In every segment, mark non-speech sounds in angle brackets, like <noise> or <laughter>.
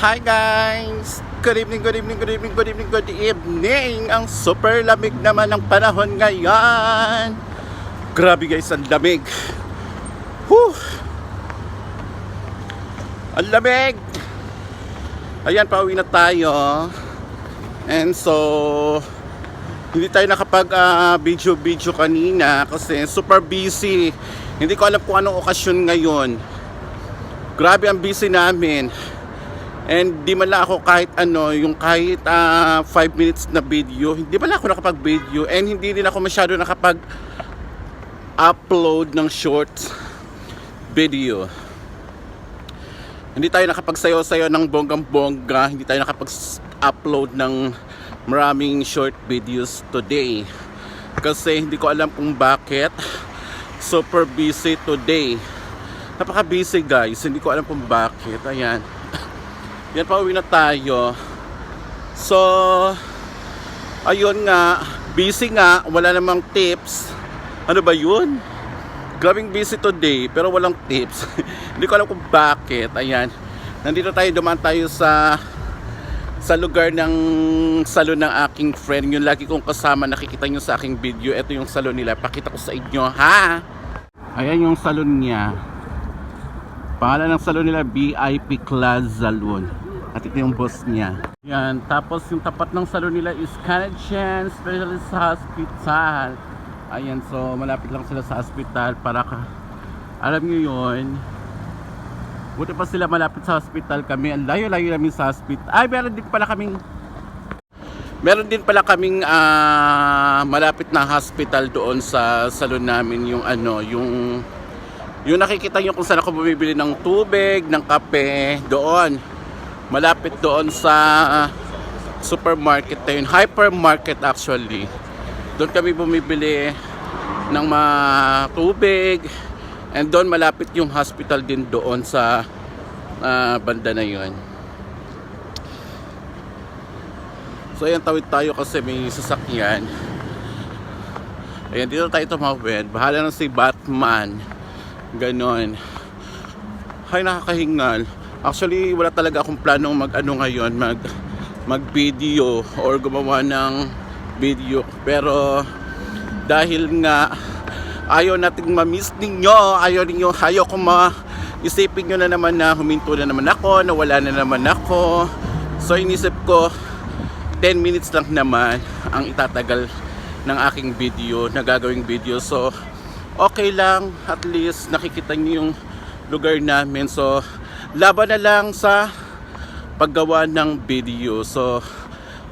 Hi guys! Good evening, good evening, good evening, good evening, good evening! Ang super lamig naman ng panahon ngayon! Grabe guys, ang lamig! Whew! Ang lamig! Ayan, pauwi na tayo. And so, hindi tayo nakapag ah, video-video kanina kasi super busy. Hindi ko alam kung anong okasyon ngayon. Grabe ang busy namin. And di man lang ako kahit ano, yung kahit 5 minutes na video, hindi man lang ako nakapag-video and hindi din ako masyado nakapag-upload ng short video. Hindi tayo nakapagsayo-sayo ng bonggang-bongga, hindi tayo nakapag-upload ng maraming short videos today. Kasi hindi ko alam kung bakit super busy today. Napaka busy guys, hindi ko alam kung bakit. Ayan. Yan pa uwi na tayo. So, ayun nga, busy nga, wala namang tips. Ano ba yun? Grabing busy today, pero walang tips. <laughs> Hindi ko alam kung bakit. Ayan. Nandito tayo, dumaan tayo sa sa lugar ng salon ng aking friend. Yung lagi kong kasama, nakikita nyo sa aking video. Ito yung salon nila. Pakita ko sa inyo, ha? Ayan yung salon niya. Pangalan ng salon nila, VIP Class Salon. At ito yung boss niya. Yan. Tapos yung tapat ng salon nila is Canadian Specialist Hospital. Ayan, so malapit lang sila sa hospital para ka... Alam nyo yun, Buti pa sila malapit sa hospital kami. Ang layo-layo namin sa hospital. Ay, meron din pala kaming Meron din pala kaming ah, malapit na hospital doon sa salon namin yung ano, yung yung nakikita niyo kung saan ako bumibili ng tubig, ng kape, doon. Malapit doon sa supermarket na yun. Hypermarket actually. Doon kami bumibili ng mga tubig, And doon malapit yung hospital din doon sa ah, banda na yun. So ayan tawid tayo kasi may sasakyan. Ayan dito tayo tumawid. Bahala na si Batman. Ganon. Hay nakakahingal. Actually wala talaga akong planong mag ano ngayon mag mag video or gumawa ng video pero dahil nga ayaw nating ma-miss ninyo ayaw ninyo ayaw ko ma isipin nyo na naman na huminto na naman ako nawala na naman ako so inisip ko 10 minutes lang naman ang itatagal ng aking video na gagawing video so okay lang at least nakikita nyo yung lugar namin so laban na lang sa paggawa ng video so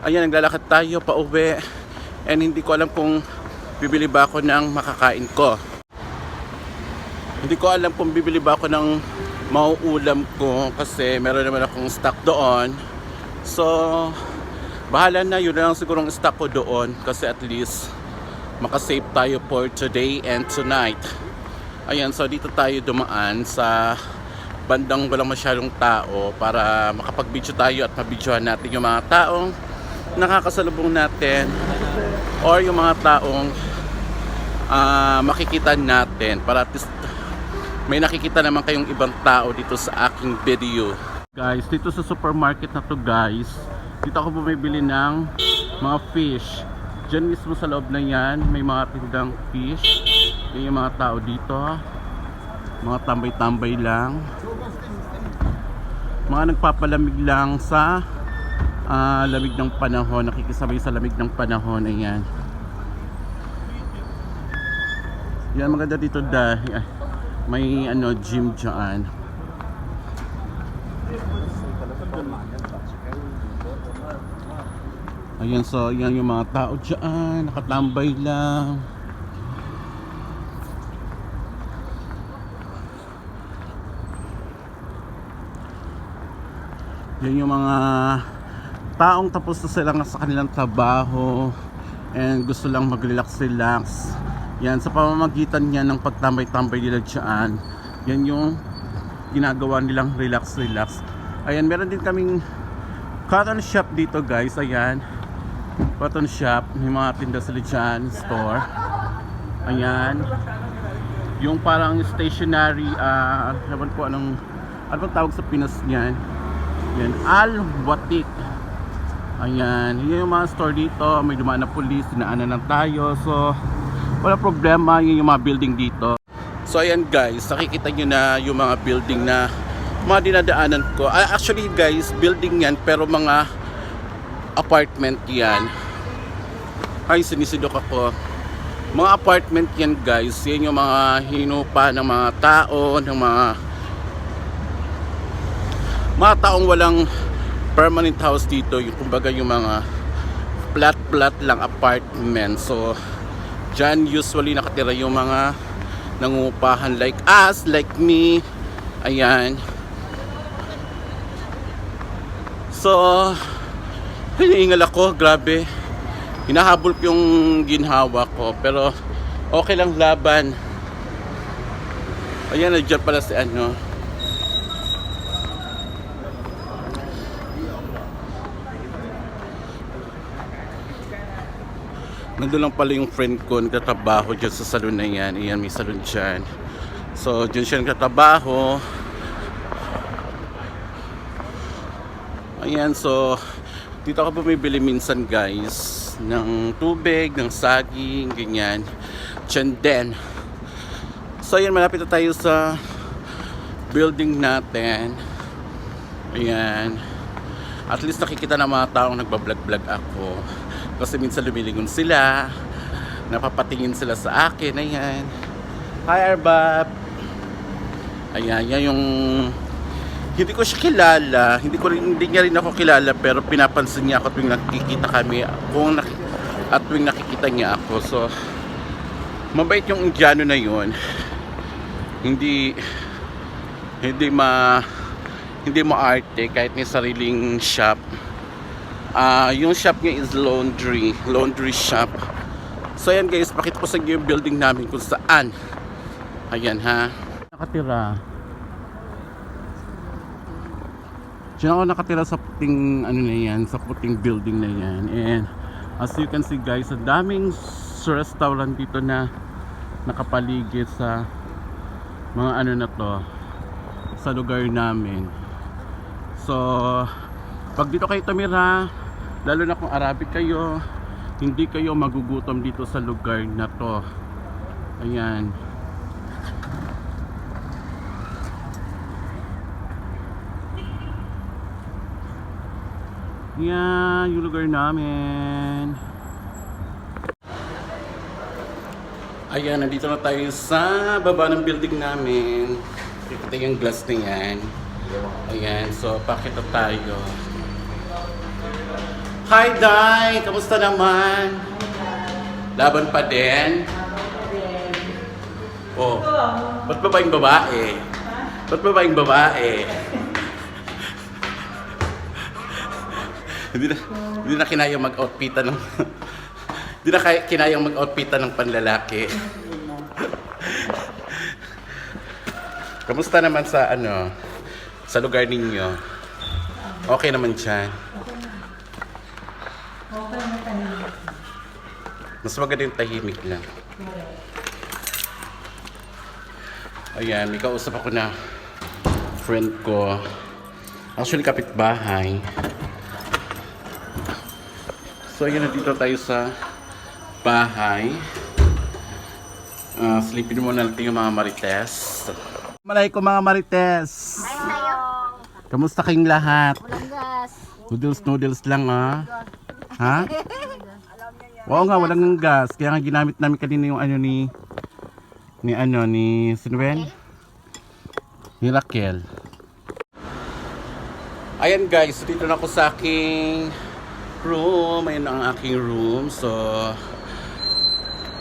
ayan naglalakad tayo pa uwi and hindi ko alam kung bibili ba ako ng makakain ko. Hindi ko alam kung bibili ba ako ng mauulam ko kasi meron naman akong stock doon. So, bahala na yun lang sigurong stock ko doon kasi at least makasave tayo for today and tonight. Ayan, so dito tayo dumaan sa bandang walang masyadong tao para makapag-video tayo at mabidyohan natin yung mga taong nakakasalubong natin or yung mga taong ah, makikita natin para at least may nakikita naman kayong ibang tao dito sa aking video. Guys, dito sa supermarket na to guys, dito ako bumibili ng mga fish. Diyan mismo sa loob na yan, may mga tindang fish. Yan yung mga tao dito. Mga tambay-tambay lang. Mga nagpapalamig lang sa ah, lamig ng panahon, nakikisabay sa lamig ng panahon, ayan. Yan maganda dito dahil may ano gym diyan. Ayan so yan yung mga tao diyan, nakatambay lang. Yan yung mga taong tapos na sila sa kanilang trabaho and gusto lang mag-relax-relax. Yan, sa pamamagitan niya ng pagtambay-tambay nila dyan, yan yung ginagawa nilang relax-relax. Ayan, meron din kaming cotton shop dito guys, ayan. Cotton shop, may mga tinda sila dyan, store. Ayan. Yung parang stationary, ah, uh, ko anong, ano bang tawag sa Pinas niyan? Yan, Al Watik. Ayan, yun yung mga store dito. May dumaan na pulis, dinaanan lang tayo. So, wala problema. Yun yung mga building dito. So, ayan guys, nakikita nyo na yung mga building na mga dinadaanan ko. Ah, actually guys, building yan, pero mga apartment yan. Ay, sinisidok ako. Mga apartment yan guys. Yan yung mga hinupa ng mga tao, ng mga mga taong walang permanent house dito. Yung kumbaga yung mga flat-flat lang apartment. So, dyan usually nakatira yung mga nangungupahan like us, like me. Ayan. So, hinihingal ako, grabe. Hinahabol ko yung ginhawa ko, pero okay lang laban. Ayan, nandiyan pala si ano. Nandun lang pala yung friend ko, nagtatrabaho dyan sa salon na yan. Ayan, may salon dyan. So, dyan siya nagtatrabaho. Ayan, so dito ako bumibili minsan guys ng tubig, ng saging, ganyan. Tiyan So ayan, malapit na tayo sa building natin. Ayan. At least nakikita ng mga taong nagbablog-vlog ako. Kasi minsan lumilingon sila. Napapatingin sila sa akin. Ayan. Hi, Arbab. Ayan, yan yung hindi ko siya kilala, hindi ko rin, hindi niya rin ako kilala pero pinapansin niya ako tuwing nakikita kami kung nak at tuwing nakikita niya ako. So mabait yung Indiano na yun. Hindi hindi ma hindi mo arte kahit may sariling shop. Ah, yung shop niya is laundry, laundry shop. So ayan guys, pakita ko sa inyo yung building namin kung saan. Ayan ha. Nakatira. Diyan ako nakatira sa puting ano na yan, sa puting building na yan. And as you can see guys, ang daming restaurant dito na nakapaligid sa mga ano na to sa lugar namin. So, pag dito kayo tumira, lalo na kung Arabic kayo, hindi kayo magugutom dito sa lugar na to. Ayan. Yan, yung lugar namin. Ayan, nandito na tayo sa baba ng building namin. Kita yung glass na yan. Ayan, so pakita tayo. Hi, Day! Kamusta naman? Laban pa din? Oh, ba't babaeng babae? Ba't babaeng babae? Hindi na, hindi na kinayang mag-outfitan ng <laughs> hindi na kaya, kinayang mag-outfitan ng panlalaki. <laughs> Kamusta naman sa ano sa lugar ninyo? Okay naman siya. Okay na tayo. Mas maganda yung tahimik lang. Ayan, may kausap ako na friend ko. Actually, kapitbahay. So, ayan, nandito tayo sa bahay. Uh, sleepin muna natin yung mga marites. Malay ko mga marites. Kamusta kayong lahat? Walang gas. Noodles, noodles lang ah. Ha? Oo nga, walang gas. Kaya nga ginamit namin kanina yung ano ni ni ano ni Sinwen? Ni Raquel. Ayan guys, dito na ako sa aking room. Ayan ang aking room. So,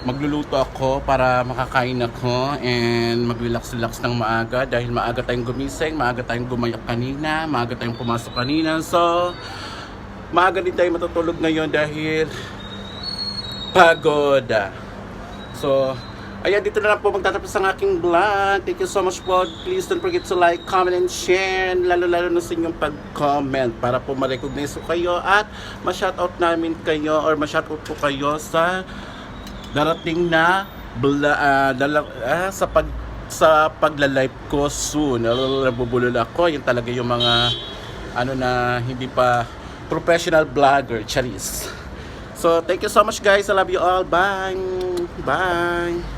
magluluto ako para makakain ako and mag-relax-relax ng maaga dahil maaga tayong gumising, maaga tayong gumayak kanina, maaga tayong pumasok kanina. So, maaga din tayo matutulog ngayon dahil pagod. So, ayan, dito na lang po magtatapos ang aking vlog. Thank you so much po. Please don't forget to like, comment, and share. Lalo-lalo na sa inyong pag-comment para po ma-recognize kayo at ma-shoutout namin kayo or ma-shoutout po kayo sa darating na bla, ah, dala- ah, sa pag sa pagla-live ko soon. Nabubulol ako. Yan talaga yung mga ano na hindi pa professional vlogger, charis. So, thank you so much guys. I love you all. Bye. Bye.